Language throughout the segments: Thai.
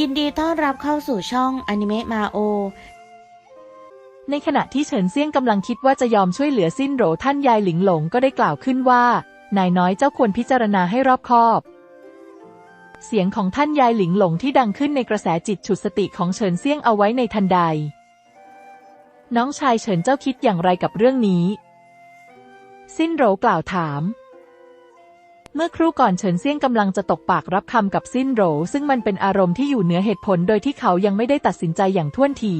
ยินดีต้อนรับเข้าสู่ช่องอนิเมะมาโอ ในขณะที่เฉินเซี่ยงกำลังคิดว่าจะยอมช่วยเหลือสิ้นโหรท่านยายหลิงหลงก็ได้กล่าวขึ้นว่า นายน้อยเจ้าควรพิจารณาให้รอบคอบ เสียงของท่านยายหลิงหลงที่ดังขึ้นในกระแสจิตฉุดสติของเฉินเซี่ยงเอาไว้ในทันใด น้องชายเฉินเจ้าคิดอย่างไรกับเรื่องนี้ สิ้นโหรกล่าวถาม เมื่อครู่ก่อนเฉินเซี่ยงกำลังจะตกปากรับคำกับสิ้นโหรซึ่งมันเป็นอารมณ์ที่อยู่เหนือเหตุผลโดยที่เขายังไม่ได้ตัดสินใจอย่างท่วนที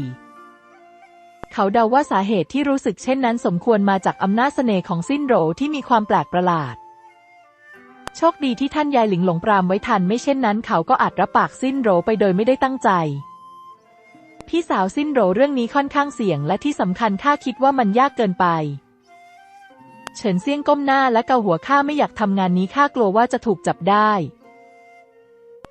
เขาเดาว่าสาเหตุที่รู้สึกเช่นนั้นสมควรมาจากอำนาจเสน่ห์ของสิ้นโหรที่มีความแปลกประหลาด โชคดีที่ท่านยายหลิงหลงปรามไว้ทันไม่เช่นนั้น เขาก็อาจรับปากสิ้นโหรไปโดยไม่ได้ตั้งใจ พี่สาวสิ้นโหรเรื่องนี้ค่อนข้างเสี่ยงและที่สำคัญข้าคิดว่ามันยากเกินไป เฉินเซี่ยงก้มหน้าและเกาหัวข้าไม่อยากทำงานนี้ข้ากลัวว่าจะถูกจับได้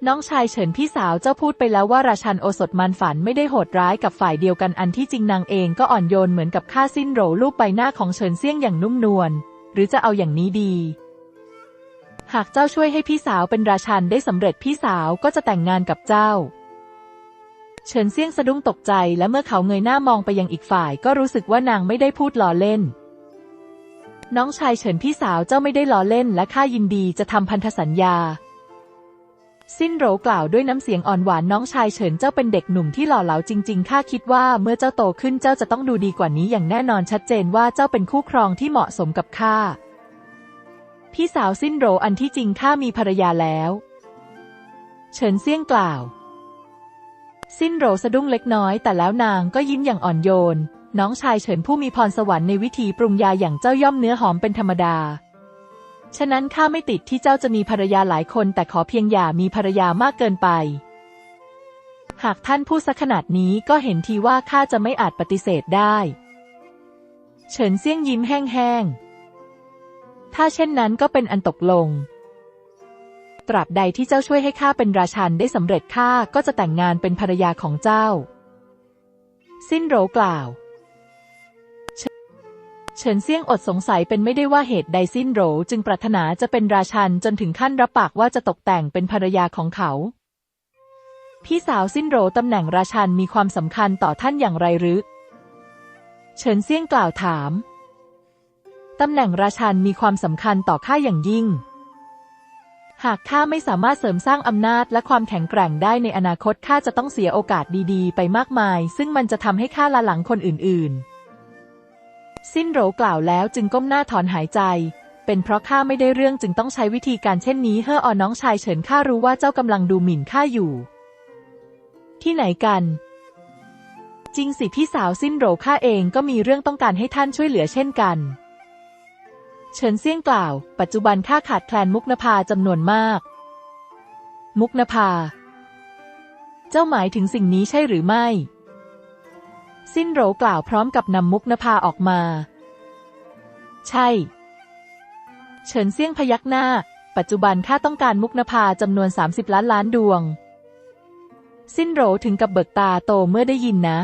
น้องชายเฉินพี่สาวเจ้าพูดไปแล้วว่าราชันโอสถมันฝันไม่ได้โหดร้ายกับฝ่ายเดียวกันอันที่จริงนางเองก็อ่อนโยนเหมือนกับข้าสิ้นโหรรูปใบหน้าของเฉินเซี่ยงอย่างนุ่มนวลหรือจะเอาอย่างนี้ดี หากเจ้าช่วยให้พี่สาวเป็นราชันได้สำเร็จพี่สาวก็จะแต่งงานกับเจ้าเฉินเซี่ยงสะดุ้งตกใจและเมื่อเขาเงยหน้ามองไปยังอีกฝ่ายก็รู้สึกว่านางไม่ได้พูดล้อเล่น น้องชายเฉินพี่สาวเจ้าไม่ได้ล้อเล่นและข้ายินดีจะทำพันธสัญญา สิ้นโหรกล่าวด้วยน้ำเสียงอ่อนหวานน้องชายเฉินเจ้าเป็นเด็กหนุ่มที่หล่อเหลาจริงๆข้าคิดว่าเมื่อเจ้าโตขึ้นเจ้าจะต้องดูดีกว่านี้อย่างแน่นอนชัดเจนว่าเจ้าเป็นคู่ครองที่เหมาะสมกับข้าพี่สาวสิ้นโหรอันที่จริงข้ามีภรรยาแล้ว เฉินเซี่ยงกล่าว สิ้นโหรสะดุ้งเล็กน้อยแต่แล้วนางก็ยิ้มอย่างอ่อนโยน น้องชายเฉินผู้มีพรสวรรค์ในวิธีปรุงยาอย่างเจ้าย่อมเนื้อหอมเป็นธรรมดา ฉะนั้นข้าไม่ติดที่เจ้าจะมีภรรยาหลายคนแต่ขอเพียงอย่ามีภรรยามากเกินไป หากท่านพูดสักขนาดนี้ก็เห็นทีว่าข้าจะไม่อาจปฏิเสธได้ เฉินเซี่ยงยิ้มแห้งๆ ถ้าเช่นนั้นก็เป็นอันตกลง ตราบใดที่เจ้าช่วยให้ข้าเป็นราชันได้สำเร็จข้าก็จะแต่งงานเป็นภรรยาของเจ้า สิ้นโหรกล่าว เฉินเซี่ยงอดสงสัยเป็นไม่ได้ว่าเหตุใดสิ้นโหรจึงปรารถนาจะเป็นราชันจนถึงขั้นรับปากว่าจะตกแต่งเป็นภรรยาของเขา พี่สาวสิ้นโหรตำแหน่งราชันมีความสำคัญต่อท่านอย่างไรหรือ เฉินเซี่ยงกล่าวถามตำแหน่งราชันมีความสำคัญต่อข้าอย่างยิ่ง หากข้าไม่สามารถเสริมสร้างอำนาจและความแข็งแกร่งได้ในอนาคตข้าจะต้องเสียโอกาสดีๆ ไปมากมาย ซึ่งมันจะทำให้ข้าละหลังคนอื่นๆ สิ้นโหรกล่าวแล้วจึงก้มหน้าถอนหายใจ เป็นเพราะข้าไม่ได้เรื่องจึงต้องใช้วิธีการเช่นนี้เฮ่อออน้องชายเฉินข้ารู้ว่าเจ้ากำลังดูหมิ่นข้าอยู่ ที่ไหนกัน จริงสิพี่สาวสิ้นโหรข้าเองก็มีเรื่องต้องการให้ท่านช่วยเหลือเช่นกัน เฉินเซี่ยงกล่าว ปัจจุบันข้าขาดแคลนมุกนภาจำนวนมาก มุกนภา เจ้าหมายถึงสิ่งนี้ใช่หรือไม่ สิ้นโหรกล่าวพร้อมกับนำมุกนภาออกมา ใช่ เฉินเซี่ยงพยักหน้า ปัจจุบันข้าต้องการมุกนภาจำนวน 30 ล้านล้านดวง สิ้นโหรถึงกับเบิกตาโตเมื่อได้ยินนะ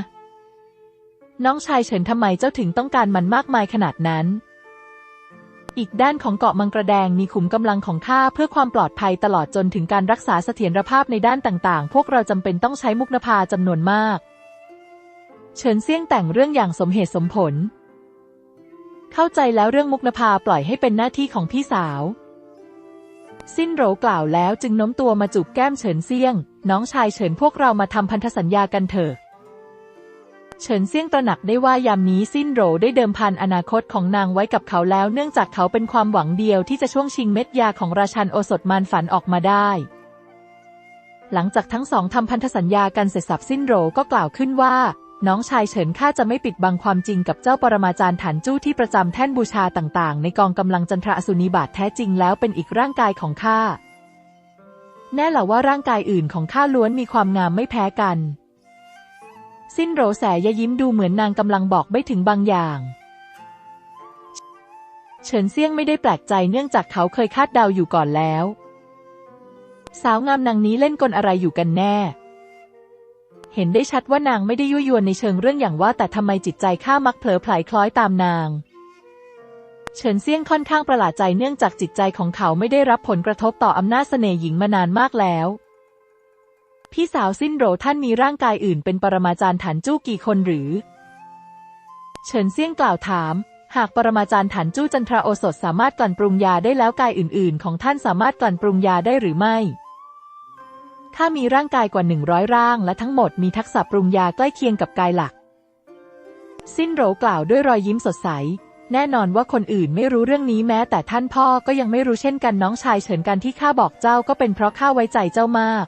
น้องชายเฉินทำไมเจ้าถึงต้องการมันมากมายขนาดนั้น อีกด้านของเกาะมังกรแดงมีขุมกำลังของข้าเพื่อความปลอดภัยตลอดจนถึงการรักษาเสถียรภาพในด้านต่างๆ พวกเราจำเป็นต้องใช้มุกนภาจำนวนมาก เฉินเซี่ยงแต่งเรื่องอย่างสมเหตุสมผล เข้าใจแล้วเรื่องมุกนภาปล่อยให้เป็นหน้าที่ของพี่สาว สิ้นโหรกล่าวแล้วจึงโน้มตัวมาจูบแก้มเฉินเซี่ยง น้องชายเฉินพวกเรามาทำพันธสัญญากันเถอะ เฉินเซี่ยงตระหนักได้ว่ายามนี้สิ้นโหรได้เดิมพันอนาคตของนางไว้กับเขาแล้ว เนื่องจากเขาเป็นความหวังเดียวที่จะช่วงชิงเม็ดยาของราชันโอสถมานฝันออกมาได้หลังจากทั้งสองทำพันธสัญญากันเสร็จสับสิ้นโหรก็กล่าวขึ้นว่า น้องชายเฉินข้าจะไม่ปิดบังความจริงกับเจ้าปรมาจารย์ฐานจู้ที่ประจำแท่นบูชาต่างๆ ในกองกำลังจันทราสุนิบาตแท้จริงแล้วเป็นอีกร่างกายของข้า แน่หละว่าร่างกายอื่นของข้าล้วนมีความงามไม่แพ้กัน สิ้นโหรแสยยิ้มดูเหมือนนางกำลังบอกไม่ถึงบางอย่างเฉินเซี่ยงไม่ได้แปลกใจเนื่องจากเขาเคยคาดเดาอยู่ก่อนแล้ว สาวงามนางนี้เล่นกลอะไรอยู่กันแน่ เห็นได้ชัดว่านางไม่ได้ยั่วยวนในเชิงเรื่องอย่างว่าแต่ทำไมจิตใจข้ามักเผลอไผลคล้อยตามนาง เฉินเซียงค่อนข้างประหลาดใจเนื่องจากจิตใจของเขาไม่ได้รับผลกระทบต่ออำนาจเสน่ห์หญิงมานานมากแล้ว พี่สาวสิ้นโหรท่านมีร่างกายอื่นเป็นปรมาจารย์ฐานจู้กี่คนหรือ เฉินเซียงกล่าวถาม หากปรมาจารย์ฐานจู้จันทราโอสถสามารถกลั่นปรุงยาได้แล้วกายอื่น ๆ ของท่านสามารถกลั่นปรุงยาได้หรือไม่ ข้ามีร่างกายกว่าหนึ่งร้อยร่าง และทั้งหมดมีทักษะปรุงยาใกล้เคียงกับกายหลัก สิ้นโหรกล่าวด้วยรอยยิ้มสดใส แน่นอนว่าคนอื่นไม่รู้เรื่องนี้แม้แต่ท่านพ่อก็ยังไม่รู้เช่นกันน้องชายเฉินกันที่ข้าบอกเจ้าก็เป็นเพราะข้าไว้ใจเจ้ามาก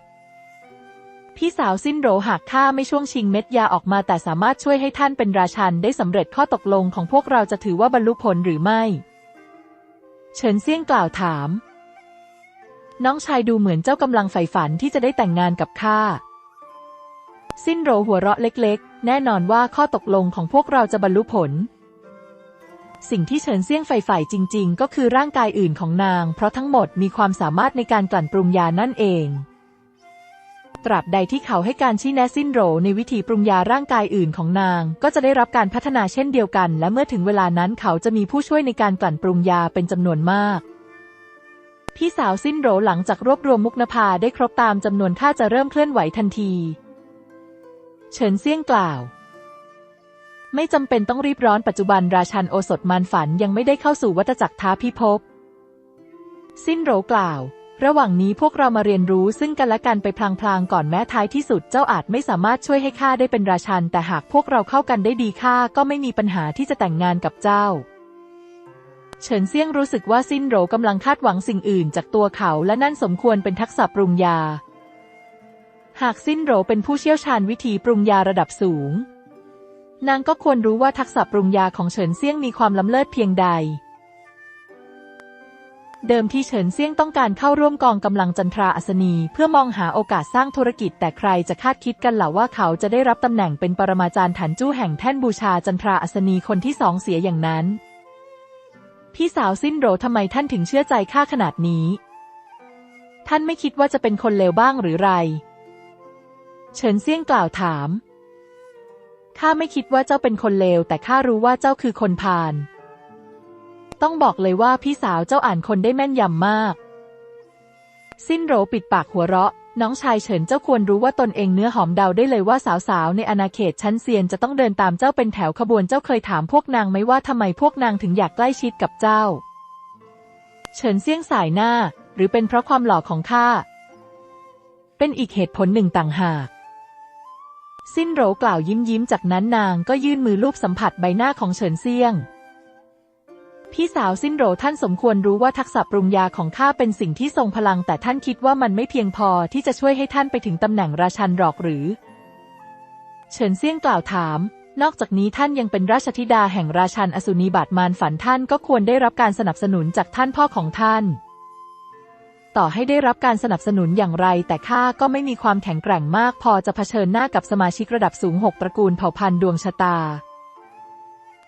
พี่สาวสิ้นโหรหากข้าไม่ช่วงชิงเม็ดยาออกมาแต่สามารถช่วยให้ท่านเป็นราชันได้สำเร็จข้อตกลงของพวกเราจะถือว่าบรรลุผลหรือไม่ เฉินเซี่ยงกล่าวถาม น้องชายดูเหมือนเจ้ากำลังใฝ่ฝันที่จะได้แต่งงานกับข้า สิ้นโหรหัวเราะเล็กๆ แน่นอนว่าข้อตกลงของพวกเราจะบรรลุผล สิ่งที่เฉินเซี่ยงใฝ่ฝ่ายจริง ๆ ก็คือร่างกายอื่นของนาง เพราะทั้งหมดมีความสามารถในการกลั่นปรุงยานั่นเอง ตราบใดที่เขาให้การชี้แนะสิ้นโหรในวิธีปรุงยาร่างกายอื่นของนาง ก็จะได้รับการพัฒนาเช่นเดียวกัน และเมื่อถึงเวลานั้นเขาจะมีผู้ช่วยในการกลั่นปรุงยาเป็นจำนวนมาก พี่สาวสิ้นโหรหลังจากรวบรวมมุกนภาได้ครบตามจำนวนค่าจะเริ่มเคลื่อนไหวทันที เฉินเซี่ยงกล่าว ไม่จำเป็นต้องรีบร้อนปัจจุบันราชันโอสถมารฝันยังไม่ได้เข้าสู่วัฏจักรท้าพิภพ สิ้นโหรกล่าว ระหว่างนี้พวกเรามาเรียนรู้ซึ่งกันและกันไปพลางๆก่อนแม้ท้ายที่สุดเจ้าอาจไม่สามารถช่วยให้ข้าได้เป็นราชันแต่หากพวกเราเข้ากันได้ดีข้าก็ไม่มีปัญหาที่จะแต่งงานกับเจ้า เฉินเซี่ยงรู้สึกว่าสิ้นโหรกำลังคาดหวังสิ่งอื่นจากตัวเขาและนั่นสมควรเป็นทักษะปรุงยา หากสิ้นโหรเป็นผู้เชี่ยวชาญวิธีปรุงยาระดับสูง นางก็ควรรู้ว่าทักษะปรุงยาของเฉินเซี่ยงมีความล้ำเลิศเพียงใด เดิมที่เฉินเซี่ยงต้องการเข้าร่วมกองกำลังจันทราอัศนี เพื่อมองหาโอกาสสร้างธุรกิจ แต่ใครจะคาดคิดกันหล่ะว่าเขาจะได้รับตำแหน่งเป็นปรมาจารย์ถันจู้แห่งแท่นบูชาจันทราอัศนีคนที่สองเสียอย่างนั้น พี่สาวสิ้นโหรทำไมท่านถึงเชื่อใจข้าขนาดนี้ ท่านไม่คิดว่าจะเป็นคนเลวบ้างหรือไร เฉินเซี่ยงกล่าวถาม ข้าไม่คิดว่าเจ้าเป็นคนเลว แต่ข้ารู้ว่าเจ้าคือคนพาล ต้องบอกเลยว่าพี่สาวเจ้าอ่านคนได้แม่นยำมาก สิ้นโหรปิดปากหัวเราะน้องชายเฉินเจ้าควรรู้ว่าตนเองเนื้อหอมเดาได้เลยว่าสาวๆ ในอาณาเขตชั้นเซียนจะต้องเดินตามเจ้าเป็นแถวขบวนเจ้าเคยถามพวกนางไหมว่าทำไมพวกนางถึงอยากใกล้ชิดกับเจ้า เฉินเซี่ยงสายหน้า หรือเป็นเพราะความหล่อของข้า เป็นอีกเหตุผลหนึ่งต่างหาก สิ้นโรกล่าวยิ้มยิ้มจากนั้นนางก็ยื่นมือลูบสัมผัสใบหน้าของเฉินเซี่ยง พี่สาวสิ้นโหรท่านสมควรรู้ว่าทักษะปรุงยาของข้าเป็นสิ่งที่ทรงพลัง แต่ท่านคิดว่ามันไม่เพียงพอที่จะช่วยให้ท่านไปถึงตำแหน่งราชันหรอกหรือ เฉินเซี่ยงกล่าวถาม นอกจากนี้ท่านยังเป็นราชธิดาแห่งราชันอสุนีบาตมารฝันท่านก็ควรได้รับการสนับสนุนจากท่านพ่อของท่าน ต่อให้ได้รับการสนับสนุนอย่างไร แต่ข้าก็ไม่มีความแข็งแกร่งมาก พอจะเผชิญหน้ากับสมาชิกระดับสูงหกตระกูลเผ่าพันธุ์ดวงชะตา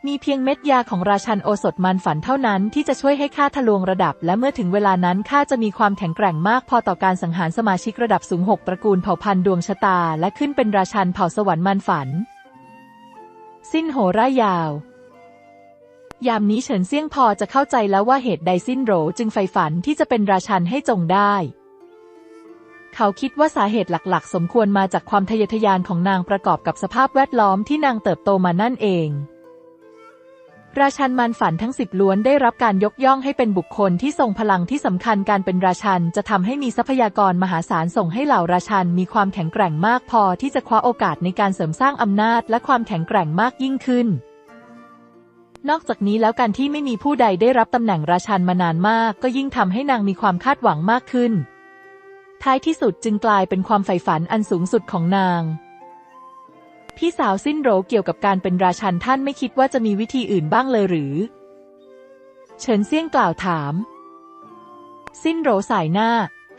มีเพียงเม็ดยาของราชันโอสถมันฝันเท่านั้นที่จะช่วยให้ข้าทะลวงระดับ และเมื่อถึงเวลานั้นข้าจะมีความแข็งแกร่งมากพอต่อการสังหารสมาชิกระดับสูงหกตระกูลเผ่าพันธุ์ดวงชะตา และขึ้นเป็นราชันเผ่าสวรรค์มันฝัน สิ้นโหร่ายาว ยามนี้เฉินเซี่ยงพอจะเข้าใจแล้วว่าเหตุใดสิ้นโหรจึงใฝ่ฝันที่จะเป็นราชันให้จงได้เขาคิดว่าสาเหตุหลักๆ สมควรมาจากความทะเยอทะยานของนางประกอบกับสภาพแวดล้อมที่นางเติบโตมานั่นเอง ราชันมันฝันทั้งสิบล้วนได้รับการยกย่องให้เป็นบุคคลที่ทรงพลังที่สำคัญการเป็นราชันจะทำให้มีทรัพยากรมหาศาลส่งให้เหล่าราชันมีความแข็งแกร่งมากพอที่จะคว้าโอกาสในการเสริมสร้างอำนาจและความแข็งแกร่งมากยิ่งขึ้น นอกจากนี้แล้วการที่ไม่มีผู้ใดได้รับตำแหน่งราชันมานานมาก ก็ยิ่งทำให้นางมีความคาดหวังมากขึ้น ท้ายที่สุดจึงกลายเป็นความใฝ่ฝันอันสูงสุดของนาง พี่สาวสิ้นโหรเกี่ยวกับการเป็นราชันท่านไม่คิดว่าจะมีวิธีอื่นบ้างเลยหรือ เฉินเซี่ยงกล่าวถาม สิ้นโหรสายหน้า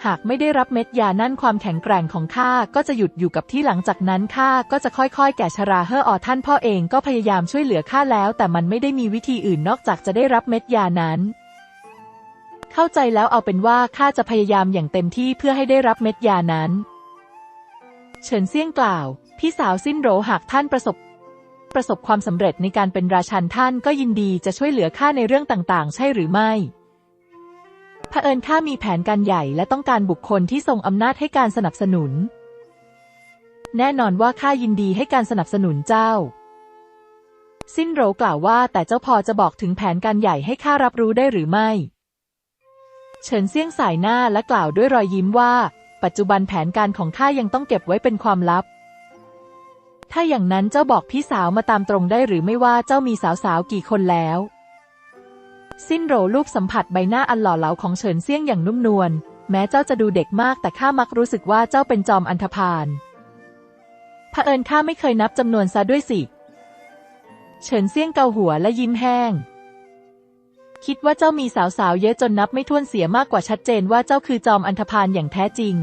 หากไม่ได้รับเม็ดยานั่นความแข็งแกร่งของข้าก็จะหยุดอยู่กับที่หลังจากนั้นข้าก็จะค่อยๆ แก่ชราเฮออท่านพ่อเองก็พยายามช่วยเหลือข้าแล้ว แต่มันไม่ได้มีวิธีอื่นนอกจากจะได้รับเม็ดยานั้น เข้าใจแล้วเอาเป็นว่าข้าจะพยายามอย่างเต็มที่เพื่อให้ได้รับเม็ดยานั้น เฉินเซี่ยงกล่าว พี่สาวสิ้นโหรหากท่านประสบ ประสบความสำเร็จในการเป็นราชันท่านก็ยินดีจะช่วยเหลือข้าในเรื่องต่างๆ ใช่หรือไม่เผอิญข้ามีแผนการใหญ่และต้องการบุคคลที่ทรงอำนาจให้การสนับสนุน แน่นอนว่าข้ายินดีให้การสนับสนุนเจ้า สิ้นโหรกล่าวว่าแต่เจ้าพอจะบอกถึงแผนการใหญ่ให้ข้ารับรู้ได้หรือไม่ เฉินเซี่ยงสายหน้าและกล่าวด้วยรอยยิ้มว่า ปัจจุบันแผนการของข้ายังต้องเก็บไว้เป็นความลับ ถ้าอย่างนั้นเจ้าบอกพี่สาวมาตามตรงได้หรือไม่ว่าเจ้ามีสาวๆกี่คนแล้ว สิ้นโหรลูบสัมผัสใบหน้าอันหล่อเหลาของเฉินเซี่ยงอย่างนุ่มนวล แม้เจ้าจะดูเด็กมากแต่ข้ามักรู้สึกว่าเจ้าเป็นจอมอันธพาลเผอิญข้าไม่เคยนับจำนวนซะด้วยสิ เฉินเซี่ยงเกาหัวและยิ้มแห้ง คิดว่าเจ้ามีสาวๆเยอะจนนับไม่ถ้วนเสียมากกว่าชัดเจนว่าเจ้าคือจอมอันธพาลอย่างแท้จริง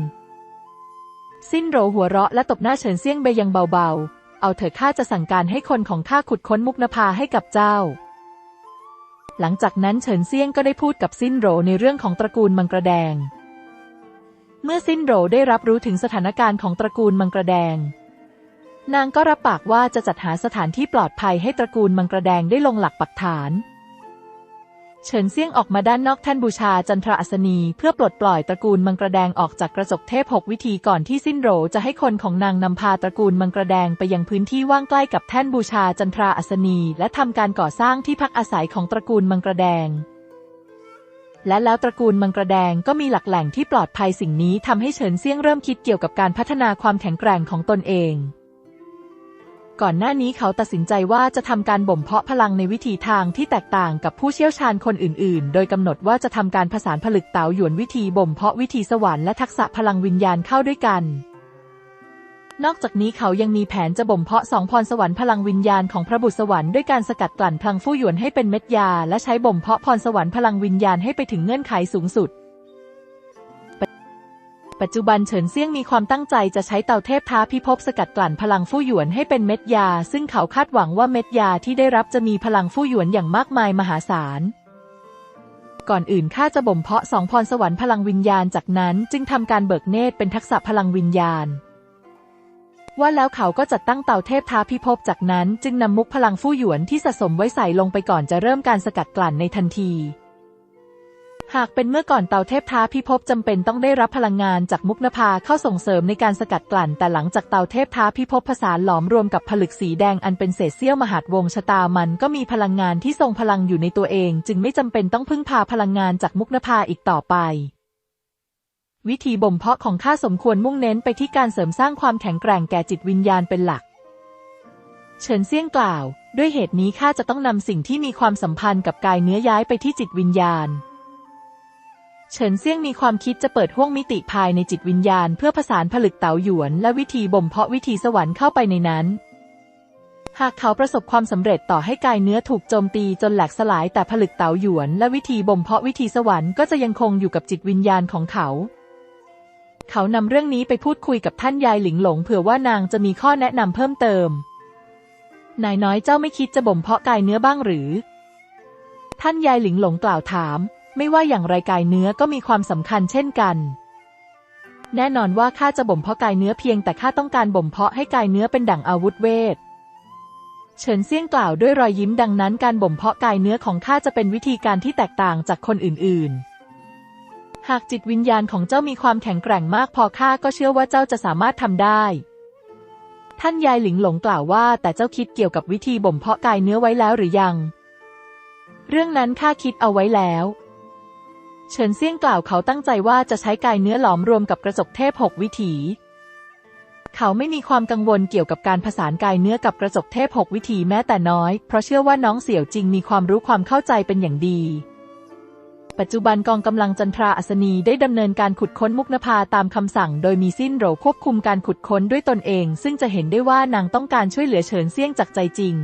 สิ้นโหรหัวเราะและตบหน้าเฉินเซี่ยงไปอยังเบาๆ เอาเถอะข้าจะสั่งการให้คนของข้าขุดค้นมุกนภาให้กับเจ้า หลังจากนั้นเฉินเซียงก็ได้พูดกับสิ้นโรในเรื่องของตระกูลมังกรแดง เมื่อสิ้นโรได้รับรู้ถึงสถานการณ์ของตระกูลมังกรแดง นางก็รับปากว่าจะจัดหาสถานที่ปลอดภัยให้ตระกูลมังกรแดงได้ลงหลักปักฐาน เฉินเซี่ยงออกมาด้านนอกแท่นบูชาจันทราอัศนี เพื่อปลดปล่อยตระกูลมังกรแดงออกจากกระจกเทพหกวิธีก่อนที่สิ้นโหรจะให้คนของนางนำพาตระกูลมังกรแดงไปยังพื้นที่ว่างใกล้กับแท่นบูชาจันทราอัศนี และทำการก่อสร้างที่พักอาศัยของตระกูลมังกรแดง และแล้วตระกูลมังกรแดงก็มีหลักแหล่งที่ปลอดภัยสิ่งนี้ทำให้เฉินเซี่ยงเริ่มคิดเกี่ยวกับการพัฒนาความแข็งแกร่งของตนเอง ก่อนหน้านี้เขาตัดสินใจว่าจะทำการบ่มเพาะพลังในวิธีทางที่แตกต่างกับผู้เชี่ยวชาญคนอื่น ๆ โดยกำหนดว่าจะทำการผสานผลึกเต๋าหยวนวิธีบ่มเพาะวิธีสวรรค์และทักษะพลังวิญญาณเข้าด้วยกัน นอกจากนี้เขายังมีแผนจะบ่มเพาะสองพรสวรรค์พลังวิญญาณของพระบุตรสวรรค์ด้วยการสกัดกลั่นพลังฟู่หยวนให้เป็นเม็ดยา และใช้บ่มเพาะพรสวรรค์พลังวิญญาณให้ไปถึงเงื่อนไขสูงสุด ปัจจุบันเฉินเซี่ยงมีความตั้งใจจะใช้เตาเทพท้าพิภพสกัดกลั่นพลังฟู่หยวนให้เป็นเม็ดยา ซึ่งเขาคาดหวังว่าเม็ดยาที่ได้รับจะมีพลังฟู่หยวนอย่างมากมายมหาศาล ก่อนอื่นข้าจะบ่มเพาะสองพรสวรรค์พลังวิญญาณจากนั้นจึงทำการเบิกเนตรเป็นทักษะพลังวิญญาณ ว่าแล้วเขาก็จัดตั้งเตาเทพท้าพิภพจากนั้น จึงนำมุกพลังฟู่หยวนที่สะสมไว้ใส่ลงไปก่อนจะเริ่มการสกัดกลั่นในทันที หากเป็นเมื่อก่อนเตาเทพท้าพิภพจำเป็นต้องได้รับพลังงานจากมุกนภาเข้าส่งเสริมในการสกัดกลั่น แต่หลังจากเตาเทพท้าพิภพผสานหลอมรวมกับผลึกสีแดงอันเป็นเศษเสี้ยวมหาดวงชะตามันก็มีพลังงานที่ทรงพลังอยู่ในตัวเอง จึงไม่จำเป็นต้องพึ่งพาพลังงานจากมุกนภาอีกต่อไป วิธีบ่มเพาะของข้าสมควรมุ่งเน้นไปที่การเสริมสร้างความแข็งแกร่งแก่จิตวิญญาณเป็นหลัก เฉินเซี่ยงกล่าว ด้วยเหตุนี้ข้าจะต้องนำสิ่งที่มีความสัมพันธ์กับกายเนื้อย้ายไปที่จิตวิญญาณ เฉินเซี่ยงมีความคิดจะเปิดห้วงมิติภายในจิตวิญญาณ เพื่อผสานผลึกเต๋าหยวน และวิธีบ่มเพาะวิธีสวรรค์เข้าไปในนั้น หากเขาประสบความสำเร็จต่อให้กายเนื้อถูกโจมตีจนแหลกสลายแต่ผลึกเต๋าหยวน และวิธีบ่มเพาะวิธีสวรรค์ก็จะยังคงอยู่กับจิตวิญญาณของเขา เขานำเรื่องนี้ไปพูดคุยกับท่านยายหลิงหลงเผื่อว่านางจะมีข้อแนะนำเพิ่มเติมนายน้อยเจ้าไม่คิดจะบ่มเพาะกายเนื้อบ้างหรือ ท่านยายหลิงหลงกล่าวถาม ไม่ว่าอย่างไรกายเนื้อก็มีความสำคัญเช่นกัน แน่นอนว่าข้าจะบ่มเพาะกายเนื้อเพียงแต่ข้าต้องการบ่มเพาะให้กายเนื้อเป็นดั่งอาวุธเวทเฉินเซี่ยงกล่าวด้วยรอยยิ้มดังนั้นการบ่มเพาะกายเนื้อของข้าจะเป็นวิธีการที่แตกต่างจากคนอื่น ๆ หากจิตวิญญาณของเจ้ามีความแข็งแกร่งมากพอข้าก็เชื่อว่าเจ้าจะสามารถทำได้ ท่านยายหลิงหลงกล่าวว่า แต่เจ้าคิดเกี่ยวกับวิธีบ่มเพาะกายเนื้อไว้แล้วหรือยัง เรื่องนั้นข้าคิดเอาไว้แล้ว เฉินเซี่ยงกล่าวเขาตั้งใจว่าจะใช้กายเนื้อหลอมรวมกับกระจกเทพหกวิถี เขาไม่มีความกังวลเกี่ยวกับการผสานกายเนื้อกับกระจกเทพหกวิถีแม้แต่น้อย เพราะเชื่อว่าน้องเสี่ยวจริงมีความรู้ความเข้าใจเป็นอย่างดี ปัจจุบันกองกำลังจันทราอัศนีได้ดำเนินการขุดค้นมุกนภาตามคำสั่ง โดยมีสิ้นโหรควบคุมการขุดค้นด้วยตนเอง ซึ่งจะเห็นได้ว่านางต้องการช่วยเหลือเฉินเซี่ยงจากใจจริง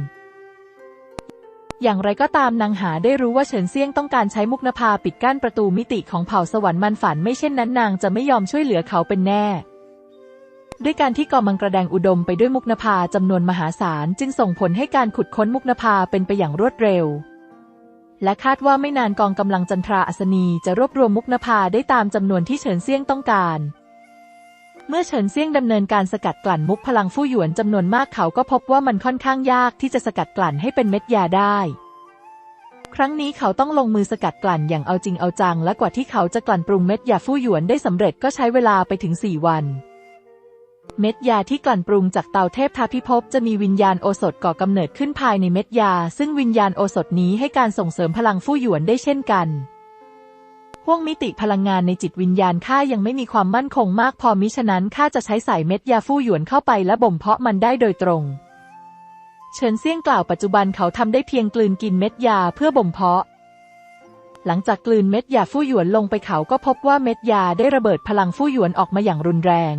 อย่างไรก็ตามนางหาได้รู้ว่าเฉินเซียงต้องการใช้มุกนภาปิดกั้นประตูมิติของเผ่าสวรรค์มันฝันไม่เช่นนั้นนางจะไม่ยอมช่วยเหลือเขาเป็นแน่ ด้วยการที่กองมังกระแดงอุดมไปด้วยมุกนภาจำนวนมหาศาลจึงส่งผลให้การขุดค้นมุกนภาเป็นไปอย่างรวดเร็ว และคาดว่าไม่นานกองกำลังจันทราอัศนีจะรวบรวมมุกนภาได้ตามจำนวนที่เฉินเซียงต้องการ เมื่อเฉินเซี่ยงดำเนินการสกัดกลั่นมุกพลังฟู่หยวนจำนวนมากเขาก็พบว่ามันค่อนข้างยากที่จะสกัดกลั่นให้เป็นเม็ดยาได้ ครั้งนี้เขาต้องลงมือสกัดกลั่นอย่างเอาจริงเอาจัง และกว่าที่เขาจะกลั่นปรุงเม็ดยาฟู่หยวนได้สำเร็จก็ใช้เวลาไปถึง 4 วัน เม็ดยาที่กลั่นปรุงจากเตาเทพทาพิภพจะมีวิญญาณโอสถก่อกำเนิดขึ้นภายในเม็ดยา ซึ่งวิญญาณโอสถนี้ให้การส่งเสริมพลังฟู่หยวนได้เช่นกัน ห่วงมิติพลังงานในจิตวิญญาณข้ายังไม่มีความมั่นคงมากพอมิฉะนั้นข้าจะใช้ใส่เม็ดยาฟู่หยวนเข้าไปและบ่มเพาะมันได้โดยตรง เฉินเซี่ยงกล่าวปัจจุบันเขาทำได้เพียงกลืนกินเม็ดยาเพื่อบ่มเพาะ หลังจากกลืนเม็ดยาฟู่หยวนลงไปเขาก็พบว่าเม็ดยาได้ระเบิดพลังฟู่หยวนออกมาอย่างรุนแรง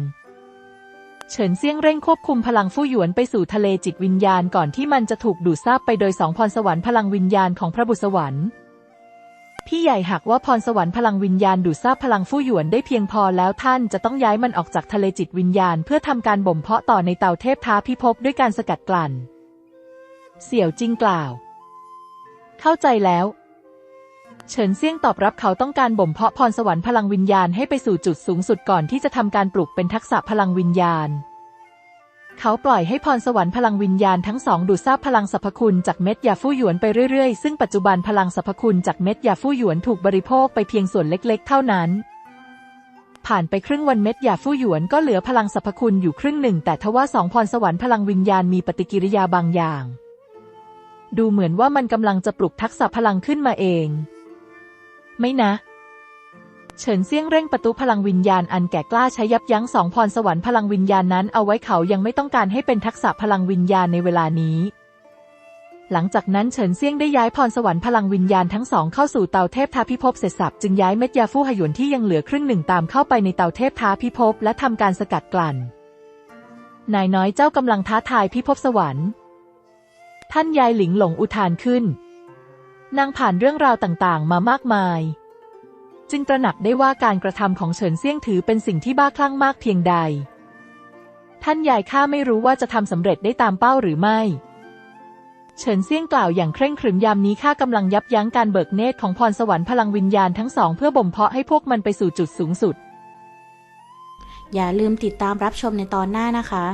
เฉินเซี่ยงเร่งควบคุมพลังฟู่หยวนไปสู่ทะเลจิตวิญญาณก่อนที่มันจะถูกดูดซาบไปโดยสองพรสวรรค์พลังวิญญาณของพระบุตรสวรรค์ พี่ใหญ่หากว่าพรสวรรค์พลังวิญญาณดูดซาบพลังฟู่หยวนได้เพียงพอแล้วท่านจะต้องย้ายมันออกจากทะเลจิตวิญญาณ เพื่อทำการบ่มเพาะต่อในเตาเทพท้าพิภพด้วยการสกัดกลั่น เสี่ยวจิงกล่าว เข้าใจแล้ว เฉินเซี่ยงตอบรับเขาต้องการบ่มเพาะพรสวรรค์พลังวิญญาณให้ไปสู่จุดสูงสุดก่อนที่จะทำการปลุกเป็นทักษะพลังวิญญาณ เขาปล่อยให้พรสวรรค์พลังวิญญาณทั้งสองดูดซาบพลังสรรพคุณจากเม็ดยาฟู่หยวนไปเรื่อยๆ ซึ่งปัจจุบันพลังสรรพคุณจากเม็ดยาฟู่หยวนถูกบริโภคไปเพียงส่วนเล็กๆ เท่านั้น ผ่านไปครึ่งวันเม็ดยาฟู่หยวนก็เหลือพลังสรรพคุณอยู่ครึ่งหนึ่ง แต่ทว่าสองพรสวรรค์พลังวิญญาณมีปฏิกิริยาบางอย่าง ดูเหมือนว่ามันกำลังจะปลุกทักษะพลังขึ้นมาเอง ไม่นะ เฉินเซี่ยงเร่งประตูพลังวิญญาณอันแก่กล้าใช้ยับยั้งสองพรสวรรค์พลังวิญญาณนั้นเอาไว้เขายังไม่ต้องการให้เป็นทักษะพลังวิญญาณในเวลานี้ หลังจากนั้นเฉินเซี่ยงได้ย้ายพรสวรรค์พลังวิญญาณทั้งสองเข้าสู่เตาเทพท้าพิภพเสร็จสับจึงย้ายเม็ดยาฟู่หยวนที่ยังเหลือครึ่งหนึ่งตามเข้าไปในเตาเทพท้าพิภพและทำการสกัดกลั่น นายน้อยเจ้ากำลังท้าทายพิภพสวรรค์ ท่านยายหลิงหลงอุทานขึ้นนางผ่านเรื่องราวต่างๆ มามากมาย จึงตระหนักได้ว่าการกระทำของเฉินเซี่ยงถือเป็นสิ่งที่บ้าคลั่งมากเพียงใด ท่านยายข้าไม่รู้ว่าจะทำสำเร็จได้ตามเป้าหรือไม่ เฉินเซี่ยงกล่าวอย่างเคร่งครึมยามนี้ข้ากำลังยับยั้งการเบิกเนตรของพรสวรรค์พลังวิญญาณทั้งสองเพื่อบ่มเพาะให้พวกมันไปสู่จุดสูงสุด อย่าลืมติดตามรับชมในตอนหน้านะคะ